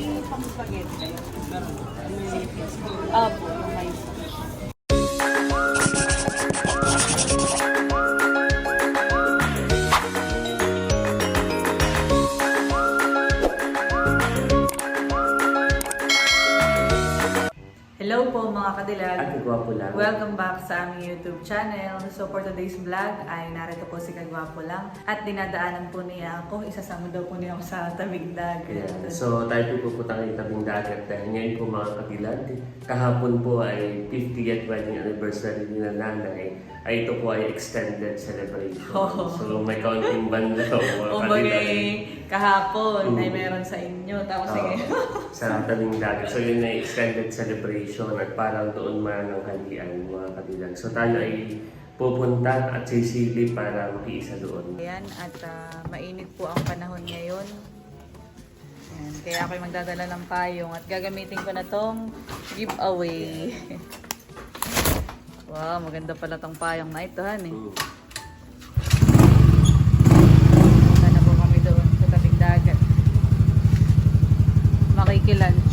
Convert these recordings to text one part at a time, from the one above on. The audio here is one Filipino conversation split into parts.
May pang spaghetti kayo? Opo, yung may sa aming YouTube channel. So for today's vlog ay narito po si Kagwapo lang at dinadaanan po niya ako. Isasama daw po niya ako sa tabing dagat. Ayan. So tayo po pupunta ng tabing dagat dahil ngayon po mga kabilag, kahapon po ay 50th wedding anniversary ni na nanay ay ito po ay extended celebration. Oh. So may kaunting banda po mga O bagay kadilag. kahapon ay Mm. meron sa inyo. Tapos Oo, sige. sa tabing dagat. So yun ay extended celebration at parang doon man ang halian mga kabilang. So tayo ay pupunta at sisili para makiisa doon. Ayan, at ah, mainit po ang panahon ngayon. Ayan, kaya ako'y magdadala ng payong at gagamitin ko na tong giveaway. wow, maganda pala tong payong na ito, han eh. Mm. Punta na po kami doon sa tabing dagat. Makikilunch.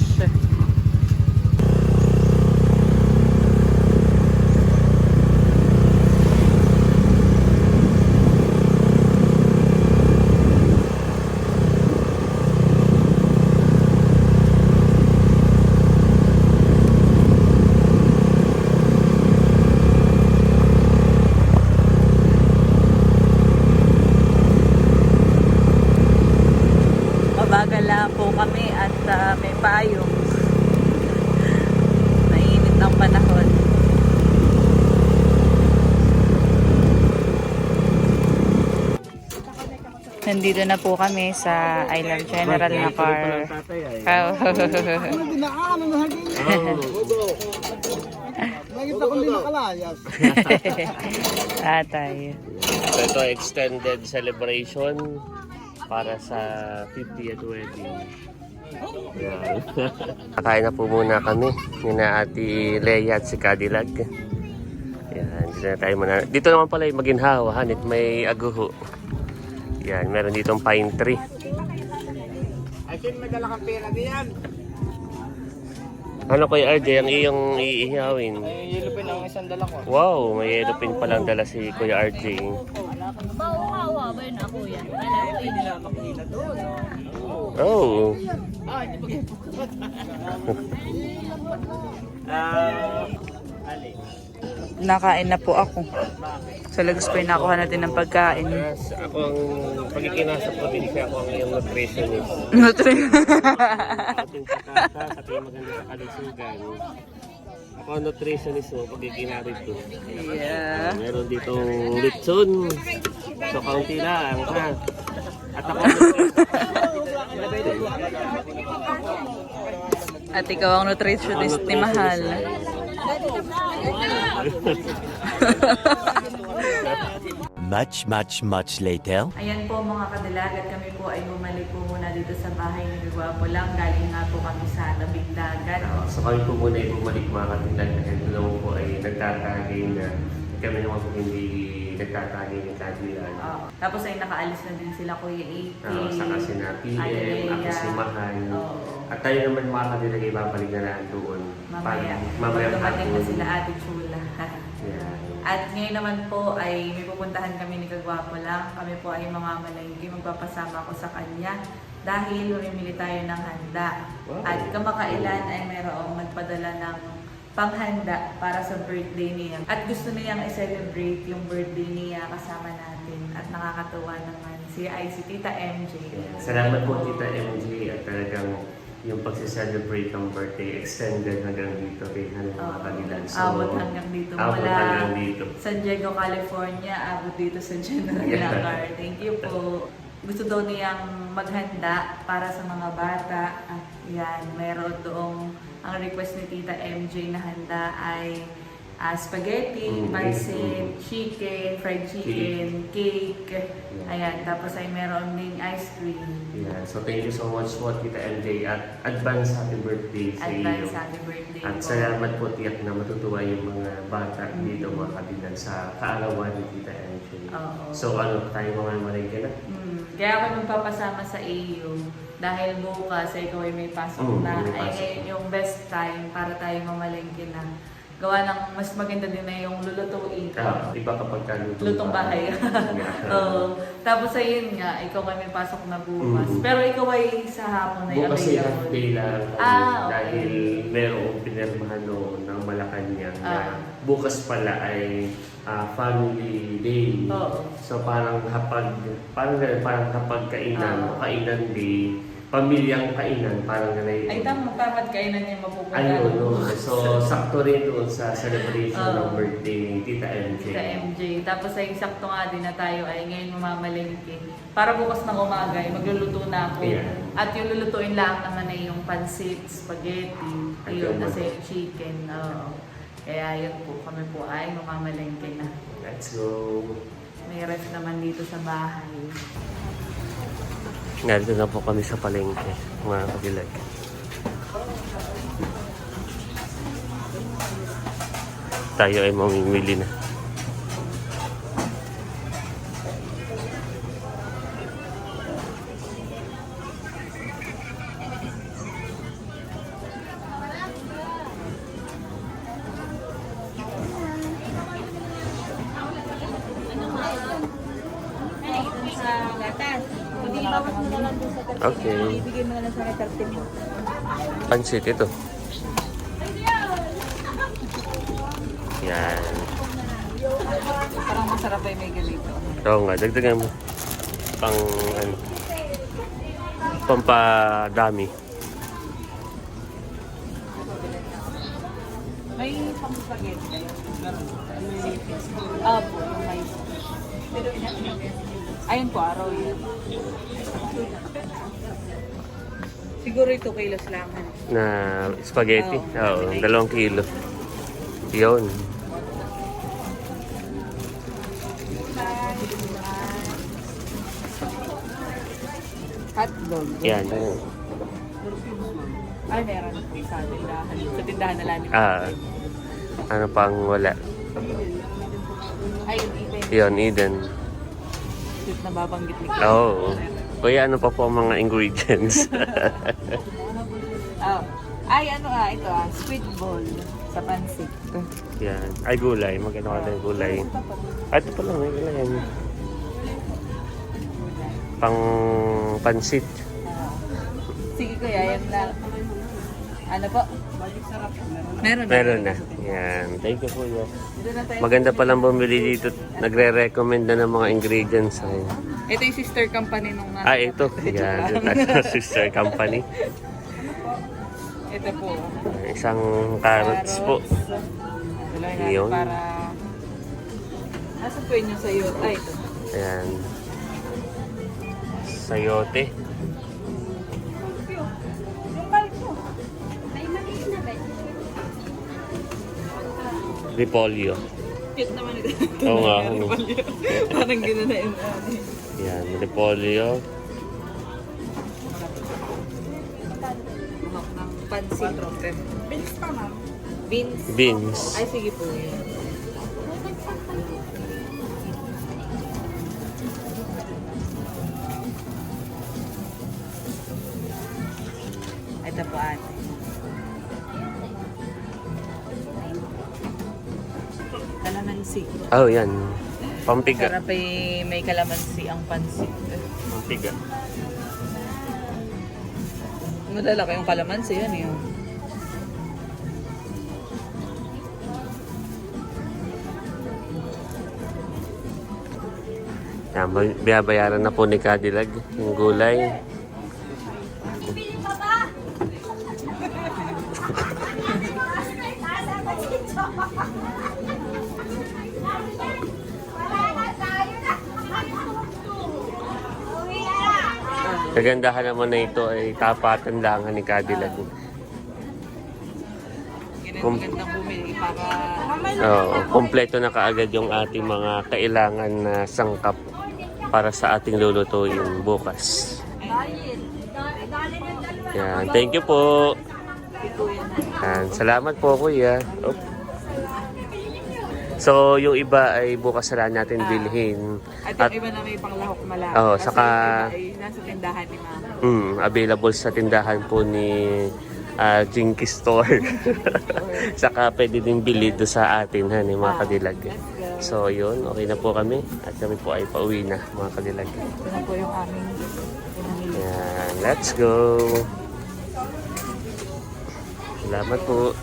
Mabagal lang po kami at ah, may payong. Mainit ng panahon. Nandito na po kami sa Island General na car. Oh. Nakita ko din nakalayas. Tatay. So ito ay extended celebration para sa 50th wedding. Yan. Kakain na po muna kami ni na Ate Leia at si Cadillac. Yan, dito na tayo muna. Dito naman pala yung maginhawa, hanit may aguho. Yan, meron ditong pine tree. Ay, sin may dala kang pera diyan. Ano kay RJ ang iyong iihawin? Ay, yelupin ang isang dala ko. Wow, may yellow pin palang dala si Kuya RJ. Bawa ba yun ako yan? Ano? Hindi na makikita doon. Oh, Ah, hindi pa Ah, ali. Nakain na po ako. Sa lagos po nakuha natin ng pagkain. Yes, ako ang pagkikinasa probinsya, ako ang iyong nutritionist. Nutri. Ating kakata, sa ating maganda sa kalusugan. Ako ang nutritionist mo, pagkikinarip ko. yeah. Meron ditong litson. So, kaunti lang, ha? At ako At ikaw ang nutritionist ni Mahal. Much, much, much later. Ayan po mga kadilag at kami po ay bumalik po muna dito sa bahay ni Gagwapo lang. Galing nga po kami sa tabing dagat. Uh, so kami po muna ay bumalik mga katilan dahil doon po ay nagtatagay na kami naman po hindi nagtatagay ng katilan. Oo. tapos ay nakaalis na din sila Kuya AK. Uh, saka si na PM, ako si Mahal. Oo. At tayo naman mga katilan ay babalik na lang doon. Mamaya. Pag- mamaya dumating na sila Ate Chula. Yeah. At ngayon naman po ay may pupuntahan kami ni Kagwapo lang. Kami po ay mga malengke. Magpapasama ko sa kanya dahil mamimili tayo ng handa. Wow. At kamakailan ay mayroong nagpadala ng panghanda para sa birthday niya. At gusto niyang i-celebrate yung birthday niya kasama natin. At nakakatuwa naman. Siya ay si Tita MJ. Salamat po Tita MJ at talagang yung pagsi-celebrate ng birthday extended hanggang dito kay Hannah mga Oo. kanilan. abot hanggang dito. Abot Mula hanggang dito. San Diego, California, abot dito sa General Yeah. Lakar. Thank you po. Gusto daw niyang maghanda para sa mga bata. At yan, meron doong ang request ni Tita MJ na handa ay ah, spaghetti, Mm, pancit, mm. chicken, fried chicken, cake. Ayan, tapos ay meron ding ice cream. Yeah, so thank you so much po Tita MJ at advance happy birthday sa Advance iyo. happy birthday At po. salamat po tiyak na matutuwa yung mga bata dito mga kabilan sa kaalawan ni Tita MJ. Oo. So ano, tayo mga ka na? Mm, Kaya ako magpapasama sa iyo dahil bukas ay ikaw ay may pasok Oo, na. may Ay pasok. ngayon yung best time para tayo mamalengke na. Gawa ng mas maganda din na yung lulutuin ko. Ah, iba kapag ka lutong, Lutong bahay. Oo. Tapos ayun nga, ikaw ay may pasok na bukas. Mm. Pero ikaw ay sa hapon ay Bukas ay half available. day lang Ah, okay. dahil merong pinirmahan noon ng Malacanang na Ah. bukas pala ay ah, family day. Oo. So parang kapag parang ganun, parang kapag kainan, Ah. kainan day, pamilyang kainan, parang ganun. Ay, tama, tamad kainan niya mapupunta. Ayun, no. So, sakto rin doon sa celebration Oo. ng birthday ni Tita MJ. Sa MJ. Tapos ay sakto nga din na tayo ay ngayon mamamalengke. Para bukas ng umaga ay magluluto na ako. Yeah. At yung lulutuin lang naman ay yung pansit, spaghetti, At yun, yung kasi chicken. Oo. Kaya yun po, kami po ay mamamalengke na. Let's go. May ref naman dito sa bahay. Narito na po kami sa palengke, mga kabilag. Tayo ay mamimili na. Okay. Ibigay mo na lang sa 30 mo. Pansit ito. Yan. Parang masarap ay may ganito. Oo nga, dagdagan mo. Pang, ano, pampadami. May pang spaghetti kayo? Yung may. Ayun po, araw yun. Siguro ito kilos lang. ano? na spaghetti. Oo. Dalawang kilo. Yun. Hotdog. Yan. Ay, meron po sa tindahan. Sa tindahan na lang. Ah, ano pang wala? Ayun, even. Yun, Eden. Sweet na babanggit ni Oo. Kuya, ano pa po ang mga ingredients? Oh. Ay, ano ah, ito ah, sweet ball sa pansit. Yan. Ay, gulay. Maganda ka ng gulay. Ay, ito pa lang. May gulay. Yan. Pang pansit. Ah. Sige kuya, yan lang. Ano po? Meron na. Meron na. Yan. Thank you, Kuya. Maganda palang bumili dito. Nagre-recommend na ng mga ingredients. Ay. Ito yung sister company nung nasa. Ah, ito. Yan. Ito sister company. Ito po. Isang carrots po. Tuloy Yun. para... Nasa po yun yung sayo? Ay, ito. Ayan. Sayote. Repolyo. Cute naman ito. Oo nga. ano. Parang gano'n na yun. Yan. Repolyo. Pansit. Beans pa, ma'am. Beans? Beans. Ay, sige po. Oh, yan. Pampiga. Sarap ay may kalamansi ang pansit. Pampiga. Malalaki yung kalamansi yan yun. Yan. Biyabayaran na po ni Cadillac yung gulay. Kagandahan naman na ito ay tapatan lang ni Cadillac. Para Oo, kompleto na kaagad yung ating mga kailangan na sangkap para sa ating lulutuin bukas. Yan, thank you po. Yan, salamat po kuya. Op. So, yung iba ay bukas na natin bilhin. At At yung iba na may panglahok malaki. Oo, Kasi saka- yung iba ay nasa tindahan ni mama. mm, available sa tindahan po ni ah, Jinky Store. Saka pwede din bili doon sa atin ha, ni mga kadilag. So, yun. Okay na po kami. At kami po ay pauwi na, mga kadilag. Ito na po yung aming pinamili. Yan, let's go. Salamat po.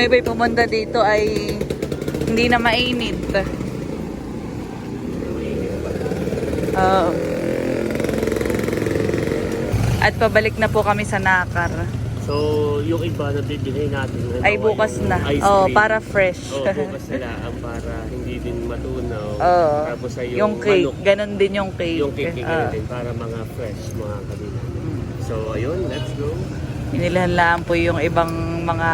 Kami ba'y pumunta dito ay hindi na mainit. Oo. At pabalik na po kami sa Nakar. So, yung iba na bibili natin. Ay halimbawa, bukas yung na. ice Oh, para fresh. Oo, bukas na lang para hindi din matunaw. Oo. Tapos ay yung, Yung cake, manok, ganun din yung cake. yung cake cake Ah. din para mga fresh mga kabila. So, ayun, let's go. Inilahan lang po yung ibang mga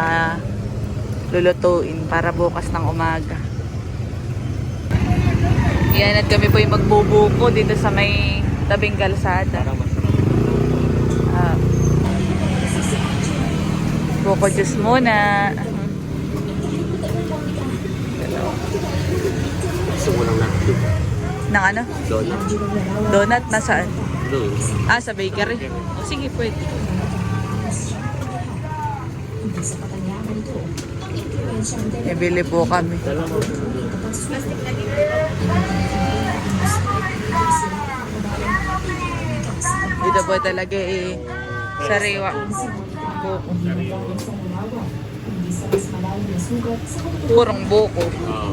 lulutuin para bukas ng umaga. Yan at kami po yung magbubuko dito sa may tabing kalsada. Ah. buko juice muna. Gusto mo lang natin. Nang ano? Donut. Donut nasaan? Doon. Ah, sa bakery? O sige, pwede. Ibili po kami. Dito po talaga eh, sariwa. Buko. Purong buko. Oo.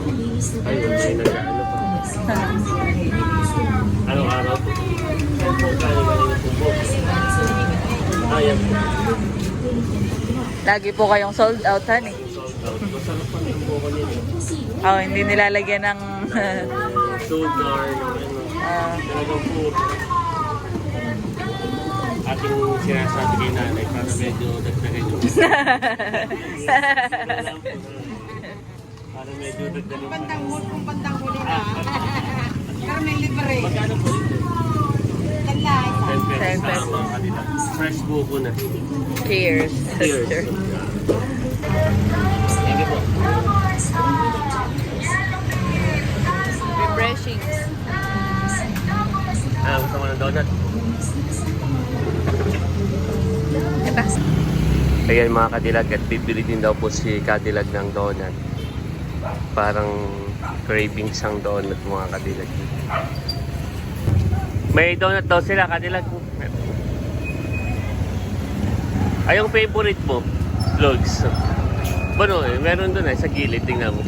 Ayun, may nag-ano pa. Anong araw. Lagi po kayong sold out, han Oh, hindi nilalagyan ng... Sugar, ng ano. ah, Talagang puro. Ating sinasabi kay nanay para medyo dagdagan yung para medyo dagdagan yung Bandang huli kung bandang huli na. Pero may libre. Magkano po ito? Yan lang. 10 pesos 10 na pesos. Fresh buko na. cheers. Cheers. Po. Refreshing. Ah, gusto mo ng donut? Ito. Ayan mga kadilag at bibili din daw po si kadilag ng donut. Parang cravings ang donut mga kadilag. May donut daw sila kadilag. Ay, yung favorite mo? Vlogs. Bueno, eh, meron doon eh, sa gilid, tingnan mo.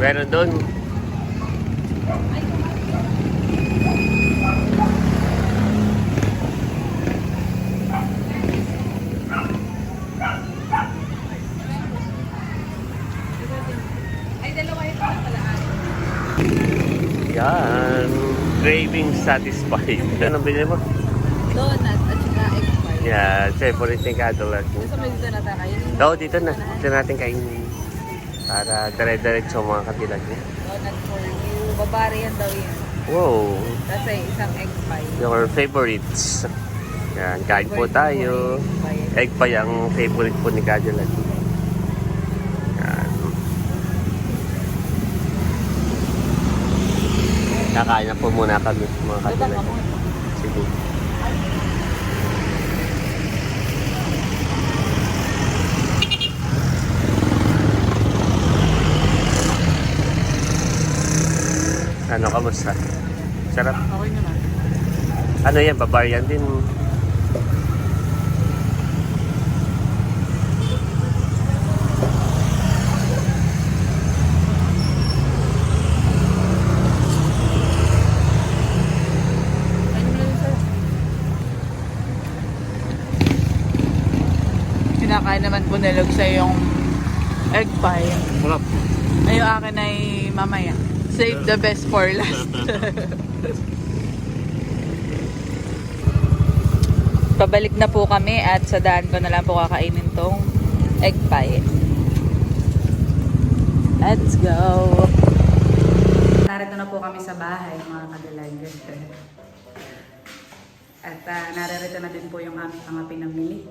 Meron doon. Yan. Craving satisfied. Anong binili mo? Donut pie. Yan, favorite Cadillac. Gusto mo dito na tayo? Oo, dito na. Dito natin kainin. Para dire-diretso mga katilag niya. Donut for you. Babari yan daw yan. Wow, Kasi isang egg pie. your favorites. Yan, kain po tayo. Egg pa yung favorite po ni Cadillac. Yan. Kakain na po muna kami mga katilag. Sige. Ano, kamusta? Sarap. Okay naman. Ano yan, barbarian din. Kinakain naman po nilog sa yung egg pie. Sarap. Ay, yung akin ay mamaya. Save the best for last. pabalik na po kami at sa daan ko na lang po kakainin tong egg pie. Let's go! Narito na po kami sa bahay, mga kadalag. At uh, narito na din po yung aming mga pinamili.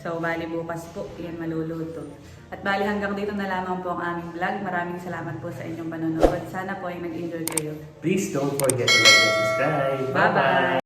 So, bali bukas po, yan maluluto. At bali hanggang dito na lamang po ang aming vlog. Maraming salamat po sa inyong panonood. Sana po ay nag-enjoy kayo. Please don't forget to like and subscribe. Bye-bye!